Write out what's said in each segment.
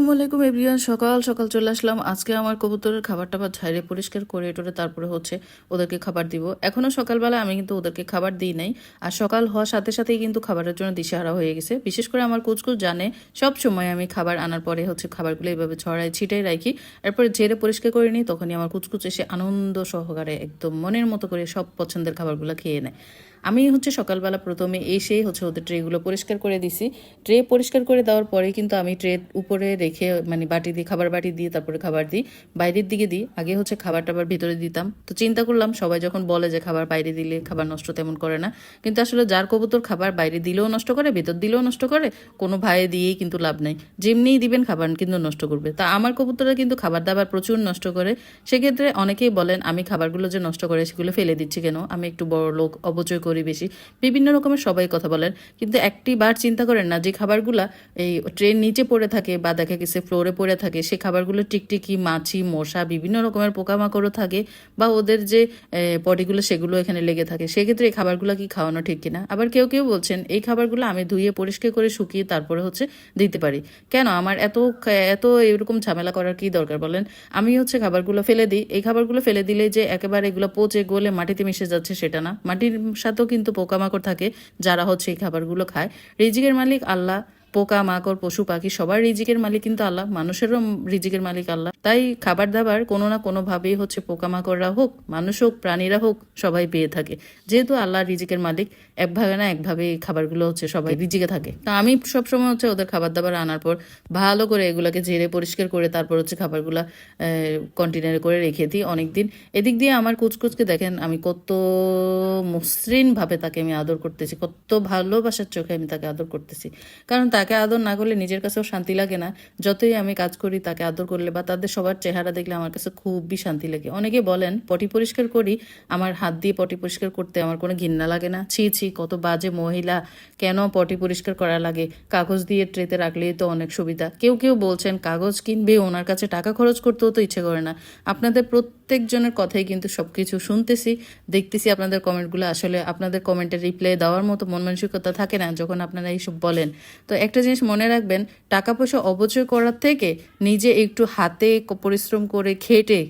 আসসালামু আলাইকুম এভরিওয়ান, সকাল সকাল চলে আসলাম। আজকে আমার কবুতরের খাবার টাবার ঝাইরে পরিষ্কার করে টোরে তারপরে হচ্ছে ওদেরকে খাবার দিব। এখনও সকালবেলা আমি কিন্তু ওদেরকে খাবার দিই নাই। আর সকাল হওয়ার সাথে সাথেই কিন্তু খাবারের জন্য দিশেহারা হয়ে গেছে। বিশেষ করে আমার কুচকুচ জানে, সব সময় আমি খাবার আনার পরে হচ্ছে খাবারগুলো এইভাবে ছড়াই ছিটাই রাখি। এরপরে ঝেড়ে পরিষ্কার করে নিই, তখনই আমার কুচকুচ এসে আনন্দ সহকারে একদম মনের মতো করে সব পছন্দের খাবারগুলো খেয়ে নেয়। আমি হচ্ছে সকালবেলা প্রথমে এসেই হচ্ছে ওদের ট্রেগুলো পরিষ্কার করে দিছি। ট্রে পরিষ্কার করে দেওয়ার পরে কিন্তু আমি ট্রে উপরে রেখে মানে বাটি দিয়ে, খাবার বাটি দিয়ে, তারপরে খাবার দিই, বাইরের দিকে দিই। আগে হচ্ছে খাবার টাবার ভিতরে দিতাম। তো চিন্তা করলাম, সবাই যখন বলে যে খাবার বাইরে দিলে খাবার নষ্ট তেমন করে না। কিন্তু আসলে যার কবুতর খাবার বাইরে দিলেও নষ্ট করে, ভিতর দিলেও নষ্ট করে, কোনো ভাইয়ে দিয়েই কিন্তু লাভ নাই। যেমনিই দিবেন, খাবার কিন্তু নষ্ট করবে। তা আমার কবুতররা কিন্তু খাবার দাবার প্রচুর নষ্ট করে। সেক্ষেত্রে অনেকেই বলেন, আমি খাবারগুলো যে নষ্ট করে, সেগুলো ফেলে দিচ্ছি কেন? আমি একটু বড় লোক, অপচয় করি বেশি বিভিন্ন রকমের সবাই কথা বলেন, কিন্তু একটি বার চিন্তা করেন না যে খাবারগুলা এই ট্রেন নিচে পড়ে থাকে বা দেখা গেছে ফ্লোরে পড়ে থাকে সেই খাবারগুলো টিকটিকি, মাছি, মশা, বিভিন্ন রকমের পোকামাকড়ও থাকে বা ওদের যে পটিগুলো সেগুলো এখানে লেগে থাকে। সেক্ষেত্রে এই খাবারগুলো কি খাওয়ানো ঠিক কিনা? আবার কেউ কেউ বলছেন, এই খাবারগুলো আমি ধুয়ে পরিষ্কার করে শুকিয়ে তারপরে হচ্ছে দিতে পারি। কেন? আমার এত এত এরকম ঝামেলা করার কি দরকার বলেন? আমি হচ্ছে খাবারগুলো ফেলে দিই। এই খাবারগুলো ফেলে দিলে যে একেবারে এগুলো পচে গলে মাটিতে মিশে যাচ্ছে সেটা না। মাটির সাথেও কিন্তু পোকামাকড় থাকে যারা হচ্ছে এই খাবারগুলো খায়। রিজিকের মালিক আল্লাহ পোকা, মাকড়, পশু, পাখি, সবার রিজিকের মালিক কিন্তু আল্লাহ, মানুষেরও রিজিকের মালিক আল্লাহ। তাই খাবার দাবার কোনো না কোনোভাবেই হচ্ছে পোকামাকড়রা হোক, মানুষ হোক, প্রাণীরা হোক, সবাই পেয়ে থাকে। যেহেতু আল্লাহ রিজিকের মালিক একভাবে না একভাবে এই খাবারগুলো হচ্ছে সবাই রিজিকে থাকে। তা আমি সবসময় হচ্ছে ওদের খাবার দাবার আনার পর ভালো করে এগুলোকে ঝেড়ে পরিষ্কার করে তারপর হচ্ছে খাবারগুলো কন্টেনারে করে রেখে দিই অনেকদিন। এদিক দিয়ে আমার কুচকুচকে দেখেন, আমি কত মসৃণভাবে তাকে আমি আদর করতেছি, কত ভালোবাসার চোখে আমি তাকে আদর করতেছি। কারণ তাকে আদর না করলে নিজের কাছেও শান্তি লাগে না। যতই আমি কাজ করি তাকে আদর করলে বা তাদের সবার চেহারা দেখলে আমার কাছে খুবই শান্তি লাগে। অনেকে বলেন, পটি পরিষ্কার করি, আমার হাত দিয়ে পটি পরিষ্কার করতে আমার কোনো ঘৃণা লাগে না। ছি ছি, কত বাজে মহিলা, কেন পটি পরিষ্কার করা লাগে? কাগজ দিয়ে ট্রেতে রাখলেই তো অনেক সুবিধা। কেউ কেউ বলছেন, কাগজ কিনবে, ওনার কাছে টাকা খরচ করতেও তো ইচ্ছে করে না। আপনাদের প্রত্যেকজনের কথাই কিন্তু সব কিছু শুনতেছি। দেখতেছি আপনাদের কমেন্টগুলো। আসলে আপনাদের কমেন্টের রিপ্লাই দেওয়ার মতো মন মানসিকতা থাকে না যখন আপনারা এইসব বলেন। তো একটা জিনিস মনে রাখবেন, টাকা পয়সা অবচয় করার থেকে নিজে একটু হাতে পরিশ্রম করে খেটে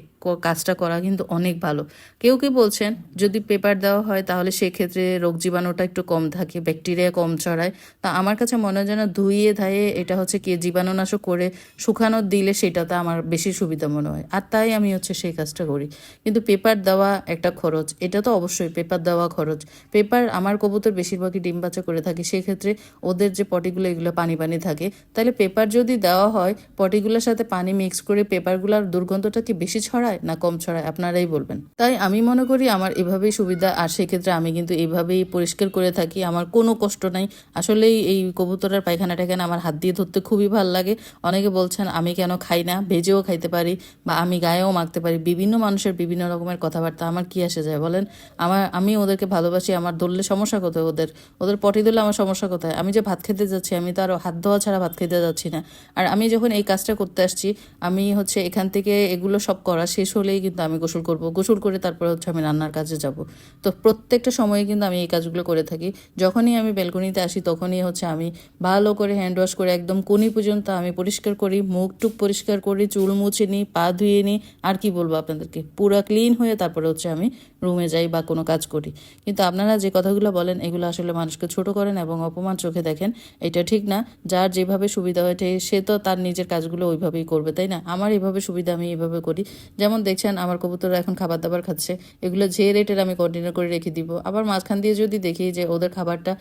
কাজটা করা কিন্তু অনেক ভালো। কেউ কেউ বলছেন, যদি পেপার দেওয়া হয় তাহলে সেক্ষেত্রে রোগ জীবাণুটা একটু কম থাকে ব্যাকটেরিয়া কম ছড়ায়। তা আমার কাছে মনে হয় যেন ধুইয়ে ধাইয়ে এটা হচ্ছে কি, জীবাণুনাশক করে শুকানো দিলে সেটাতে আমার বেশি সুবিধা মনে হয়। আর তাই আমি হচ্ছে সেই কাজটা করি। কিন্তু পেপার দেওয়া একটা খরচ, এটা তো অবশ্যই পেপার দেওয়া খরচ। পেপার আমার কবুতর বেশিরভাগই ডিম বাচ্চা করে থাকে, সেক্ষেত্রে ওদের যে পটিগুলো, এগুলো পানি পানি থাকে। তাহলে পেপার যদি দেওয়া হয়, পটিগুলোর সাথে পানি মিক্স করে পেপারগুলোর দুর্গন্ধটা কি বেশি ছড়ায়? ছড়ায় না কম ছড়ায়? আপনারাই বলবেন। তাই আমি মনে করি আমার এভাবেই সুবিধা, আর সেক্ষেত্রে আমি কিন্তু এইভাবেই পরিষ্কার করে থাকি। আমার কোনো কষ্ট নাই। আসলেই এই কবুতরের পায়খানা টাইখানা আমার হাত দিয়ে ধরতে খুবই ভালো লাগে। অনেকে বলছেন, আমি কেন খাই না? ভেজেও খাইতে পারি বা আমি গায়েও মাখতে পারি। বিভিন্ন মানুষের বিভিন্ন রকমের কথাবার্তা, আমার কি আসে যায় বলেন? আমার, আমি ওদেরকে ভালোবাসি, আমার ধরলে সমস্যা কোথায় ওদের? ওদের পটি ধরলে আমার সমস্যা কোথায়? আমি যে ভাত খেতে যাচ্ছি, আমি তো আরও হাত ধোয়া ছাড়া ভাত খেতে যাচ্ছি না। আর আমি যখন এই কাজটা করতে আসছি, আমি হচ্ছে এখান থেকে এগুলো সব করা শেষ হলেই কিন্তু আমি গোসল করব। গোসল করে তারপর হচ্ছে আমি রান্নার কাজে যাব। তো প্রত্যেকটা সময়ে কিন্তু আমি এই কাজগুলো করে থাকি। যখনই আমি ব্যালকনিতে আসি তখনই হচ্ছে আমি ভালো করে হ্যান্ড ওয়াশ করে একদম কোনি পর্যন্ত আমি পরিষ্কার করি মুখ টুক পরিষ্কার করি, চুল মুছে নিই পা ধুয়ে নিই আর কি বলব আপনাদেরকে? পুরো ক্লিন হয়ে তারপরে হচ্ছে আমি রুমে যাই বা কোনো কাজ করি। কিন্তু আপনারা যে কথাগুলো বলেন, এগুলো আসলে মানুষকে ছোট করেন এবং অপমান চোখে দেখেন, এটা ঠিক না। যার যেভাবে সুবিধা হয়েছে, সে তো তার নিজের কাজগুলো ওইভাবেই করবে, তাই না? আমার এভাবে সুবিধা আমি এইভাবে করি। যেমন দেখছেন, আমার কবুতররা এখন খাবার দাবার খাচ্ছে। এগুলো যে রেটের আমি কন্টিনিউ করে রেখে দিব। আবার মাঝখান দিয়ে যদি দেখি যে ওদের খাবারটা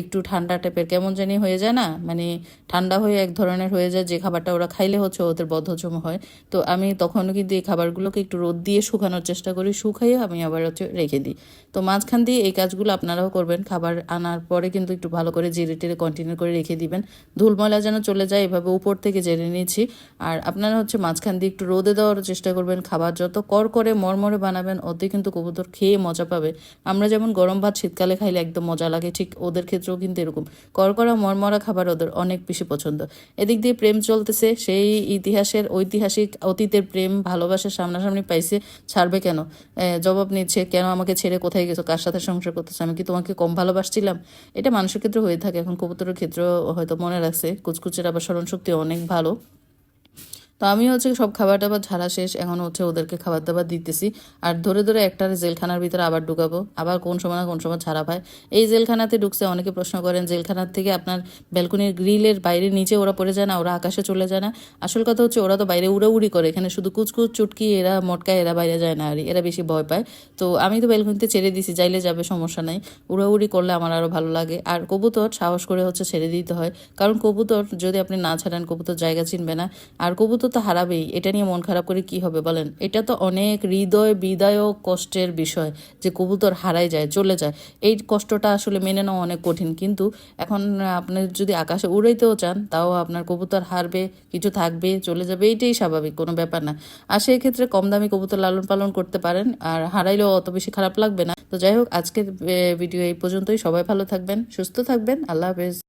একটু ঠান্ডা টাইপের, কেমন জানি হয়ে যায় না? মানে ঠান্ডা হয়ে এক ধরনের হয়ে যায়, যে খাবারটা ওরা খাইলে হচ্ছে ওদের বদ্ধজম হয়। তো আমি তখন কিন্তু এই খাবারগুলোকে একটু রোদ দিয়ে শুকানোর চেষ্টা করি। শুকাইয়ে আমি আবার হচ্ছে রেখে দিই। তো মাঝখান দিয়ে এই কাজগুলো আপনারাও করবেন। খাবার আনার পরে কিন্তু একটু ভালো করে জিরে টেরে কন্টিনিউ করে রেখে দিবেন। ধুল ময়লা যেন চলে যায় এভাবে উপর থেকে জেনে নিয়েছি আর আপনারা হচ্ছে মাঝখান দিয়ে একটু রোদে দেওয়ার চেষ্টা করবেন। খাবার যত কর করে মরমরে বানাবেন ওতে কিন্তু কবুতর খেয়ে মজা পাবে। আমরা যেমন গরম ভাত শীতকালে খাইলে একদম মজা লাগে, ঠিক ওদের ক্ষেত্রেও কিন্তু এরকম। করকরা মরমরা খাবার ওদের অনেক বেশি পছন্দ। এদিক দিয়ে প্রেম চলতেছে, সেই ইতিহাসের ঐতিহাসিক অতীতের প্রেম ভালোবাসার সামনাসামনি পাইছে, ছাড়বে কেন? জবাব নিচ্ছে কেন আমাকে ছেড়ে কোথায় গেছো, কার সাথে সংসার করতেছে, আমি কি তোমাকে কম ভালোবাসছিলাম? এটা মানুষের ক্ষেত্রে হয়ে থাকে, এখন কবুতরের ক্ষেত্রেও হয়তো মনে রাখছে, কুচকুচের আবার স্মরণশক্তি অনেক ভালো। তো আমি হচ্ছে সব খাবার দাবার ঝাড়া শেষ, এখন হচ্ছে ওদেরকে খাবার দাবার দিতেছি। আর ধরে ধরে একটা জেলখানার ভিতরে আবার ঢুকাবো। আবার কোন সময় না কোন সময় ছাড়া পায়। এই জেলখানাতে ঢুকছে, অনেকে প্রশ্ন করেন, জেলখানার থেকে আপনার ব্যালকনির গ্রিলের বাইরে নিচে ওরা পড়ে যায় না, ওরা আকাশে চলে যায় না? আসল কথা হচ্ছে ওরা তো বাইরে উড়াউড়ি করে। এখানে শুধু কুচকুচ, চুটকি, এরা মটকা এরা বাইরে যায় না, আর এরা বেশি ভয় পায়। তো আমি তো ব্যালকনিতে ছেড়ে দিছি, যাইলে যাবে, সমস্যা নাই। উড়াউড়ি করলে আমার আরও ভালো লাগে। আর কবুতর, সাহস করে হচ্ছে ছেড়ে দিতে হয়। কারণ কবুতর যদি আপনি না ছাড়েন, কবুতর জায়গা চিনবে না। আর কবুতর তো হারাবেই, এটা নিয়ে মন খারাপ করে কি হবে বলেন? এটা তো অনেক হৃদয় বিদায়ক কষ্টের বিষয় যে কবুতর হারাই যায়, চলে যায়। এই কষ্টটা আসলে মেনে নেওয়া অনেক কঠিন। কিন্তু এখন আপনি যদি আকাশে উড়াইতেও চান, তাও আপনার কবুতর হারবে, কিছু থাকবে, চলে যাবে, এইটাই স্বাভাবিক, কোনো ব্যাপার না। আর সেই ক্ষেত্রে কম দামি কবুতর লালন পালন করতে পারেন, আর হারাইলেও অত বেশি খারাপ লাগবে না। তো যাই হোক, আজকের ভিডিও এই পর্যন্তই। সবাই ভালো থাকবেন, সুস্থ থাকবেন। আল্লাহ হাফেজ।